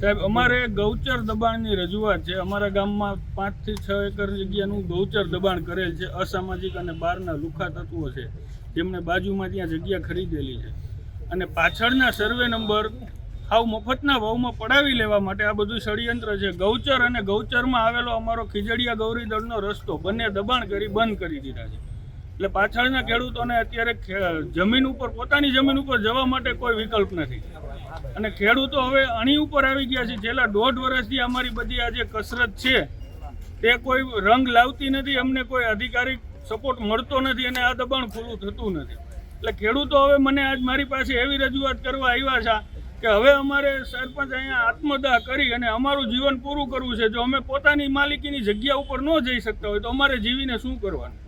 સાહેબ, અમારે ગૌચર દબાણની રજૂઆત છે. અમારા ગામમાં પાંચથી છ એકર જગ્યાનું ગૌચર દબાણ કરેલ છે. અસામાજિક અને બહારના લુખા તત્વો છે. જેમણે બાજુમાં ત્યાં જગ્યા ખરીદેલી છે. અને પાછળના સર્વે નંબર હાવ મફતના ભાવમાં પડાવી લેવા માટે આ બધું ષડયંત્ર છે. ગૌચર અને ગૌચરમાં આવેલો અમારો ખીજડીયા ગૌરી દળનો રસ્તો બંને દબાણ કરી બંધ કરી દીધા છે. એટલે પાછળના ખેડૂતોને અત્યારે જમીન ઉપર, પોતાની જમીન ઉપર જવા માટે કોઈ વિકલ્પ નથી. અને ખેડૂતો હવે અણી ઉપર આવી ગયા છે. છેલ્લા દોઢ વર્ષથી અમારી બધી આ જે કસરત છે, તે કોઈ રંગ લાવતી નથી, અમને કોઈ અધિકારિક સપોર્ટ મળતો નથી અને આ દબાણ ખુલ્લું થતું નથી. એટલે ખેડૂતો હવે મને આજ મારી પાસે એવી રજૂઆત કરવા આવ્યા છે કે હવે અમારે સરપંચ અહીંયા આત્મદાહ કરી અને અમારું જીવન પૂરું કરવું છે. જો અમે પોતાની માલિકીની જગ્યા ઉપર ન જઈ શકતા હોય તો અમારે જીવીને શું કરવાનું?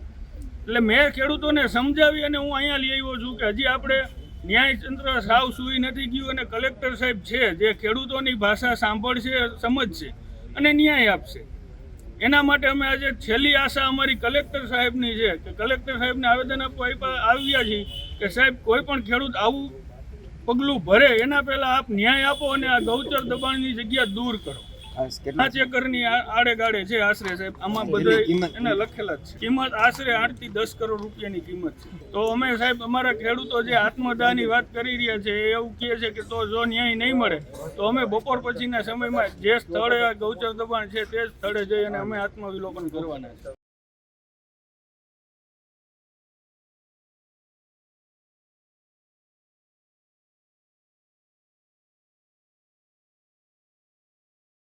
એટલે મેં ખેડૂતોને સમજાવી અને હું અહીંયા લઈ આવ્યો છું કે હજી આપણે ન્યાયતંત્ર સાવ સુઈ નથી ગયું અને કલેક્ટર સાહેબ છે, જે ખેડૂતોની ભાષા સાંભળશે, સમજશે અને ન્યાય આપશે. એના માટે અમે આજે છેલ્લી આશા અમારી કલેક્ટર સાહેબની છે કે કલેક્ટર સાહેબને આવેદન આપવા આવ્યા છીએ કે સાહેબ, કોઈ પણ ખેડૂત આવું પગલું ભરે, એના પહેલાં આપ ન્યાય આપો અને આ ગૌચર દબાણની જગ્યા દૂર કરો. આ- આડે ગાડે છે આશરે સાહેબ આમાં બધે એને લખેલા છે. કિંમત આશરે આઠથી દસ કરોડ રૂપિયાની કિંમત છે. તો અમે સાહેબ અમારા ખેડૂતો જે આત્મદાહની વાત કરી રહ્યા છે એ એવું કહે છે કે તો જો ન્યાય નહીં મળે તો અમે બપોર પછીના સમયમાં જે સ્થળે ગૌચર દબાણ છે તે સ્થળે જઈ અને અમે આત્મવિલોકન કરવાના છે.